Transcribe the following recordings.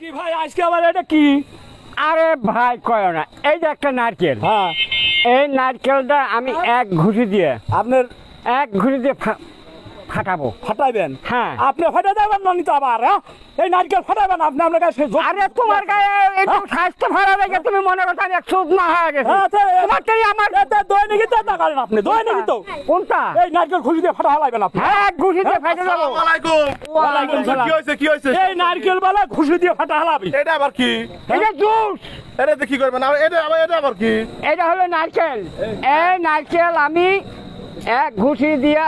কি ভাই আজকে আবার এটা কি? আরে ভাই কয় না। এই যে একটা নারকেল। হ্যাঁ। এই নারকেলটা আমি এক ঘুষি দিয়ে আপনার এক ঘুষি দিয়ে ফাটাবো। ফাটাইবেন? হ্যাঁ। আপনি দেবেন না তো আবার হ্যাঁ? এই নারকেল ফাটাইবেন আপনি আপনার কাছে আরে তোমার গায়ে একটু স্বাস্থ্য ভালো দেখে তুমি মনে করছ আমি এক সুদ না হয়ে গেছে। হ্যাঁ, তো- তোমার থেকে আমার দই নাকি তো না করেন আপনি দই নাকি তো। কোনটা? এই নারকেল খুশি দিয়ে ফাটা হালাইবেন আপনি। হ্যাঁ ঘুষি দিয়ে ফেটে যাব আসসালামাইকুম ওয়ালাইকুম। কি হয়েছে কি হয়েছে? এই নারকেল বেলা খুশি দিয়ে ফাটা হালাবি এটা আবার কি? এটা জুস। এটা কি করবেন? আর এটা আবার এটা আবার কি? এটা হলো নারকেল। এই নারকেল আমি এক ঘুষি দিয়ে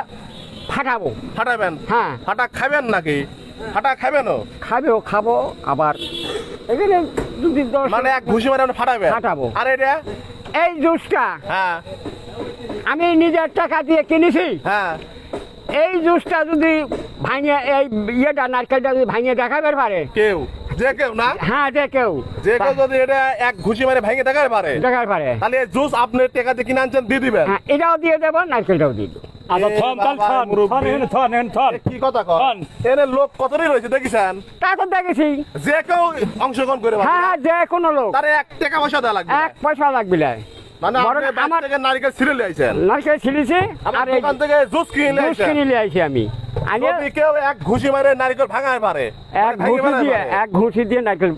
ফাটাবো। ফাটাবেন? হ্যাঁ। ফাটা খাবেন নাকি? ফাটা খাবেন খাবেও খাব আবার এখানে দুদিন দশ মানে এক ঘুষি মারে ফাটাবেন? ফাটাবো। আর এটা? এই জুসটা হ্যাঁ। আমি নিজের টাকা দিয়ে কিনেছি। হ্যাঁ। এই জুসটা যদি ভাঙিয়ে এই ইয়েটা নারকেলটা যদি ভাঙিয়ে দেখাবে পারে। কেউ? যে কেউ না? হ্যাঁ যে কেউ। যে কেউ যদি এটা এক ঘুষি মারে ভেঙে দেখাতে পারে। দেখাতে পারে। তাহলে জুস আপনি টাকা দিয়ে কিনে আনছেন দিয়ে দিবেন। হ্যাঁ এটাও দিয়ে দেবো নারকেলটাও দিয়ে দেবো। থন থন থন থন এখানে থন এখানে থন। কি কথা কন? কন। এনে লোক কতই রয়েছে দেখেছেন? তা দেখেছি। যে কেউ অংশগ্রহণ করে হ্যাঁ যে কোনো লোক। তার এক টাকা পয়সা দেওয়া লাগবে। এক পয়সা লাগবে না। মানে বরং আমার থেকে নারিকেল ছিঁড়ে নারকেল আর দোকান থেকে জুস কিনে জুস কিনে নিয়ে আইছি আমি। কেউ এক ঘুষি মারে নারিকেল ভাঙায় পারে এক ঘুষি দিয়ে এক ঘুষি দিয়ে নারকেল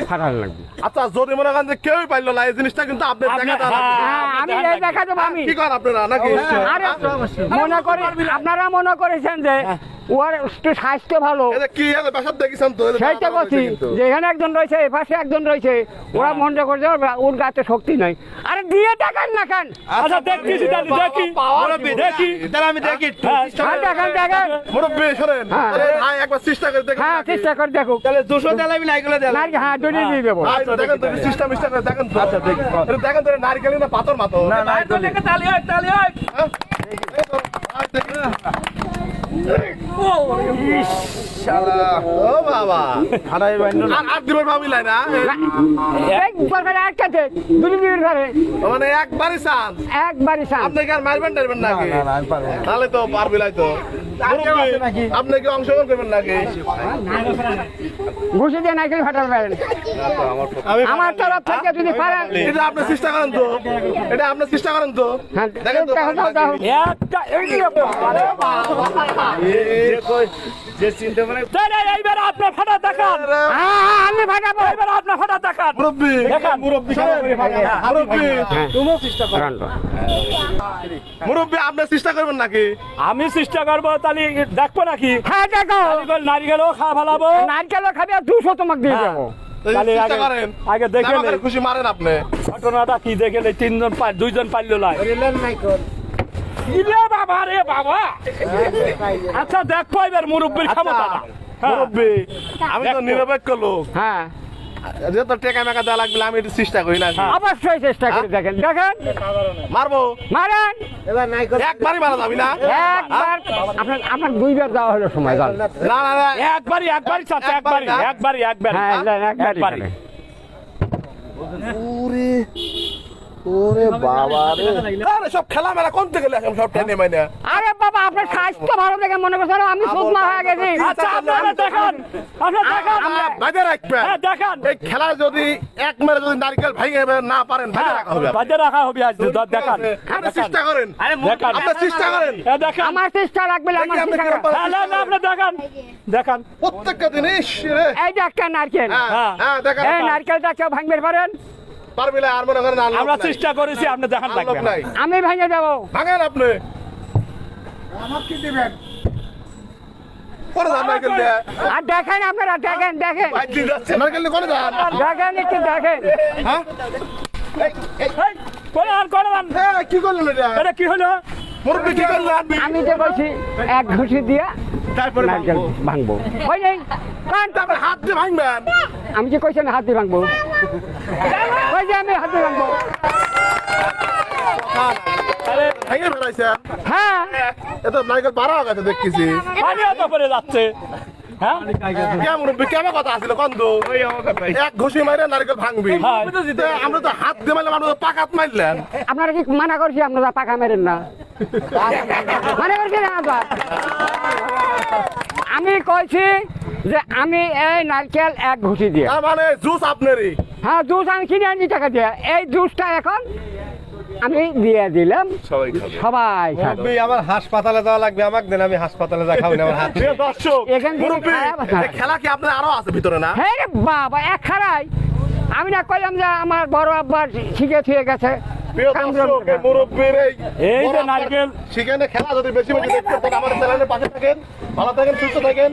ফাটানো লাগবে। আচ্ছা যদি মনে করেন যে কেউই পাইলো না এই জিনিসটা কিন্তু আপনি দেখাতে হ্যাঁ। হ্যাঁ, আমি এই দেখা দেবো আমি কি করেন আপনারা নাকি? আরে মনে করে আপনারা মনে করেছেন যে ওর একটু স্বাস্থ্য ভালো। সেইটা করছি যে এখানে একজন রয়েছে এ পাশে একজন রয়েছে ওরা মনে করছে ওর- ওর গাতে শক্তি নাই। আরে দিয়ে দেখান না খান আচ্ছা দেখতেছি তাহলে দেখি। দেখি। তাহলে আমি দেখি। হ্যাঁ, হ্যাঁ দেখেন দেখেন। মুরব্বি শোনেন হ্যাঁ। একবার চেষ্টা করে দেখেন হ্যাঁ। চেষ্টা করে দেখো। তাহলে দুশো দেলাবি না এগুলো দেলাবি নারকেল হ্যাঁ দুটি দিয়ে দেবো। ভাই দেখেন তো সিস্টেম মিস্টেম করে দেখেন তো। আচ্ছা দেখি দেখেন তো নারকেল না পাথর মাতো না না তালি হয় তালি হয়। ও একবারই চান? একবারই সাম আপনি মারবেন টারবেন নাকি? তাহলে তো পারবিলাই তো। আপনি কি অংশগ্রহণ করবেন নাকি? ঘুষি দিয়ে ফাটাতে পারেন। আমার তরফ থেকে যদি পারেন। এটা আপনি চেষ্টা করেন তো। এটা আপনি চেষ্টা করেন তো। হ্যাঁ। দেখেন তো দেখো দাও দাও একটা এই যে বাবারে বাবা। এইবার আপনার ফাটা দেখান আমি ফাটাবো এবার আপনার ফাটা দেখান মুরব্বি দেখান মুরব্বি মুরব্বি মুরব্বি আপনি চেষ্টা করবেন নাকি আমি চেষ্টা করব তাহলে দেখব নাকি হ্যাঁ দেখো নারিকেল নারিকেলও খাওয়া ফেলাবো নারকেলও খাবে আর দুশো তোমাকে দিয়ে হ্যাঁ। তাহলে চেষ্টা আগে- দেখে মারেন আপনি ঘটনাটা কি দেখে তিনজন দুইজন পারল লাই ইলে বাবা রে বাবা। আচ্ছা দেখো এবার মুরব্বীর ক্ষমতা মুরব্বি আমি তো নিরপেক্ষ লোক। হ্যাঁ। টেকা মেকা দেওয়া লাগবে আমি একটু চেষ্টা করি না। হ্যাঁ। অবশ্যই চেষ্টা করে দেখেন দেখেন। মারবো? মারেন। একবারই মারা যাবি না? একবার আপনার আপনার দুইবার দেওয়া হলো সময় না না না একবারই হ্যাঁ একবারই একবারই। ওরে ওরে বাবা রে। আরে সব খেলা মেলা কোন থেকে লেখাম সব টেনে মাইনে? আরে বাবা আপনার স্বাস্থ্য ভালো দেখে মনে করছেন? আমি সুদমা হয়ে গেছি। আচ্ছা আপনারা দেখান। আপনারা দেখান। আমরা বাজে রাখবেন। হ্যাঁ দেখান। এই খেলা যদি এক মেরে যদি নারকেল ভেঙে না পারেন বাজে রাখা হবে বাজে রাখা হবে আজ। দেখান। আপনি চেষ্টা করেন। দেখান। আপনি চেষ্টা করেন। দেখান। আমার চেষ্টা রাখবে না, আমার চেষ্টা হ্যাঁ না না আপনি দেখান। দেখান। প্রত্যেকটা দিন এই যে একটা নারকেল। হ্যাঁ হ্যাঁ। হ্যাঁ দেখেন। এই নারকেলটা কেউ ভাঙবে পারেন? পারবি না আর মনে করেন আমরা চেষ্টা করেছি আপনি দেখান লাগবে আমি ভাঙে দেবো ভাঙেন আপনি। আর দেখেন আপনারা দেখেন দেখেন। দেখেন একটু দেখেন। হ্যাঁ। হ্যাঁ কি করলেন এটা? এটা কি হলো? আমি তো বলছি এক ঘুষি দিয়ে তারপরে নারকেল ভাঙবো। ওই নেই কান তারপরে হাত দিয়ে ভাঙবেন আমি যে কইছেন হাত দিয়ে ভাঙবো। ওই যে আমি হাত দিয়ে ভাঙবো। ভেঙে হ্যাঁ। এত নারকেল পারা গেছে দেখতেছি। পানিও তো পরে যাচ্ছে। হ্যাঁ? কে মুরব্বি কেমন কথা আছিল কন্দ এক ঘুষি মারে নারকেল ভাঙবি। হ্যাঁ। আমরা তো হাত দিয়ে মারলাম আমরা তো পাকাত মারলেন আপনারা কি মানা করছি আপনারা পাকা মেরেন না? মানা আমি কইছি যে আমি এই নারকেল এক ঘুষি দিয়ে। মানে জুস আপনারই। হ্যাঁ জুস আমি কিনে আনি টাকা দিয়ে। এই জুসটা এখন আমি দিয়ে দিলাম। সবাই খাবে। সবাই আমার হাসপাতালে যাওয়া লাগবে। আমাকে দেন আমি হাসপাতালে যা খাব না আমার হাত খেলা কি আপনার আরও আছে ভিতরে না? হ্যাঁ বাবা এক খারাই। আমি না কইলাম যে আমার বড় আব্বার শিখে থুয়ে গেছে। এই যে নারকেল। সেখানে খেলা যদি বেশি বেশি দেখতে চান আমাদের চ্যানেলের পাশে থাকেন ভালো থাকেন সুস্থ থাকেন।